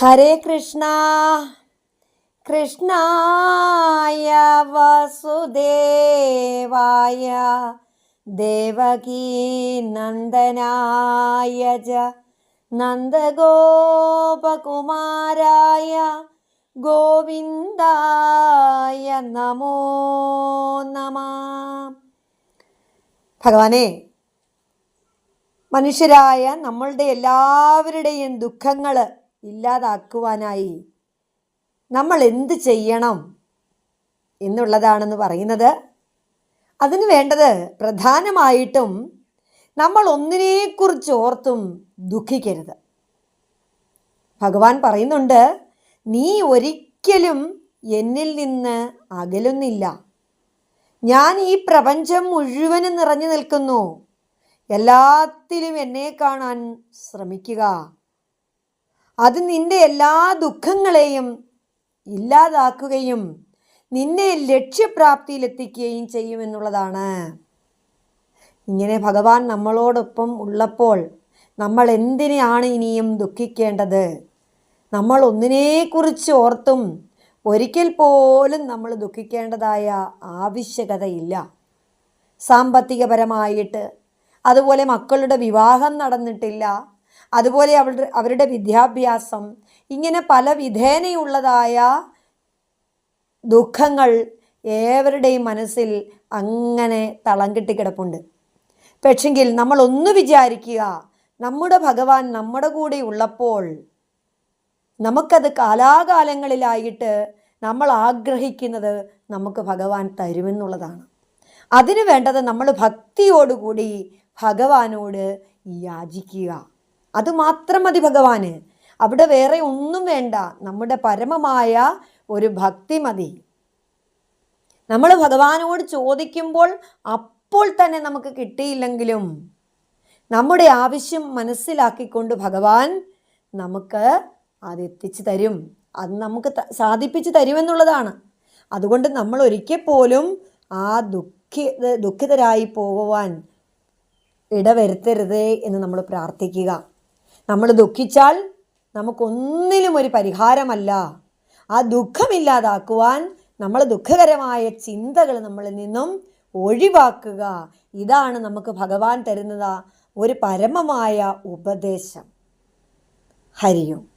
ഹരേ കൃഷ്ണ. കൃഷ്ണായ വസുദേവായ. ദേവകീ നന്ദനായ ജ. നന്ദഗോപകുമാരായ. ഗോവിന്ദായ നമോ നമ. ഭഗവാനെ മനുഷ്യരായ നമ്മളുടെ എല്ലാവരുടെയും ദുഃഖങ്ങൾ ഇല്ലാതാക്കുവാനായി നമ്മൾ എന്ത് ചെയ്യണം എന്നുള്ളതാണെന്ന് പറയുന്നത്. അതിന് വേണ്ടത് പ്രധാനമായിട്ടും നമ്മൾ ഒന്നിനെക്കുറിച്ച് ഓർത്തും ദുഃഖിക്കരുത്. ഭഗവാൻ പറയുന്നുണ്ട് നീ ഒരിക്കലും എന്നിൽ നിന്ന് അകലുന്നില്ല. ഞാൻ ഈ പ്രപഞ്ചം മുഴുവനും നിറഞ്ഞു നിൽക്കുന്നു. എല്ലാത്തിലും എന്നെ കാണാൻ ശ്രമിക്കുക. അത് നിന്റെ എല്ലാ ദുഃഖങ്ങളെയും ഇല്ലാതാക്കുകയും നിന്നെ ലക്ഷ്യപ്രാപ്തിയിലെത്തിക്കുകയും ചെയ്യുമെന്നുള്ളതാണ് ഇങ്ങനെ ഭഗവാൻ നമ്മളോടൊപ്പം ഉള്ളപ്പോൾ നമ്മൾ എന്തിനെയാണ് ഇനിയും ദുഃഖിക്കേണ്ടത്? നമ്മൾ ഒന്നിനെക്കുറിച്ച് ഓർത്തും ഒരിക്കൽ പോലും നമ്മൾ ദുഃഖിക്കേണ്ടതായ ആവശ്യകതയില്ല. സാമ്പത്തികപരമായിട്ട് അതുപോലെ മക്കളുടെ വിവാഹം നടന്നിട്ടില്ല അതുപോലെ അവരുടെ അവരുടെ വിദ്യാഭ്യാസം. ഇങ്ങനെ പല വിധേനയുള്ളതായ ദുഃഖങ്ങൾ ഏവരുടെയും മനസ്സിൽ അങ്ങനെ തളം കിട്ടിക്കിടപ്പുണ്ട് പക്ഷെങ്കിൽ നമ്മൾ ഒന്ന് വിചാരിക്കുക നമ്മുടെ ഭഗവാൻ നമ്മുടെ കൂടെ ഉള്ളപ്പോൾ നമുക്കത് കാലാകാലങ്ങളിലായിട്ട് നമ്മൾ ആഗ്രഹിക്കുന്നത് നമുക്ക് ഭഗവാൻ തരുമെന്നുള്ളതാണ്. അതിനു വേണ്ടത് നമ്മൾ ഭക്തിയോടുകൂടി ഭഗവാനോട് യാചിക്കുക. അതുമാത്രം മതി ഭഗവാന്. അവിടെ വേറെ ഒന്നും വേണ്ട. നമ്മുടെ പരമമായ ഒരു ഭക്തി മതി. നമ്മൾ ഭഗവാനോട് ചോദിക്കുമ്പോൾ അപ്പോൾ തന്നെ നമുക്ക് കിട്ടിയില്ലെങ്കിലും നമ്മുടെ ആവശ്യം മനസ്സിലാക്കിക്കൊണ്ട് ഭഗവാൻ നമുക്ക് അത് എത്തിച്ചു തരും. അത് നമുക്ക് സാധിപ്പിച്ച് തരുമെന്നുള്ളതാണ്. അതുകൊണ്ട് നമ്മൾ ഒരിക്കൽ പോലും ആ ദുഃഖി ദുഃഖിതരായി പോകുവാൻ ഇടവരുത്തരുതേ എന്ന് നമ്മൾ പ്രാർത്ഥിക്കുക. നമ്മൾ ദുഃഖിച്ചാൽ നമുക്കൊന്നിലും ഒരു പരിഹാരമല്ല. ആ ദുഃഖമില്ലാതാക്കുവാൻ നമ്മൾ ദുഃഖകരമായ ചിന്തകൾ നമ്മളിൽ നിന്നും ഒഴിവാക്കുക. ഇതാണ് നമുക്ക് ഭഗവാൻ തരുന്നത്. ഒരു പരമമായ ഉപദേശം. ഹരിയും.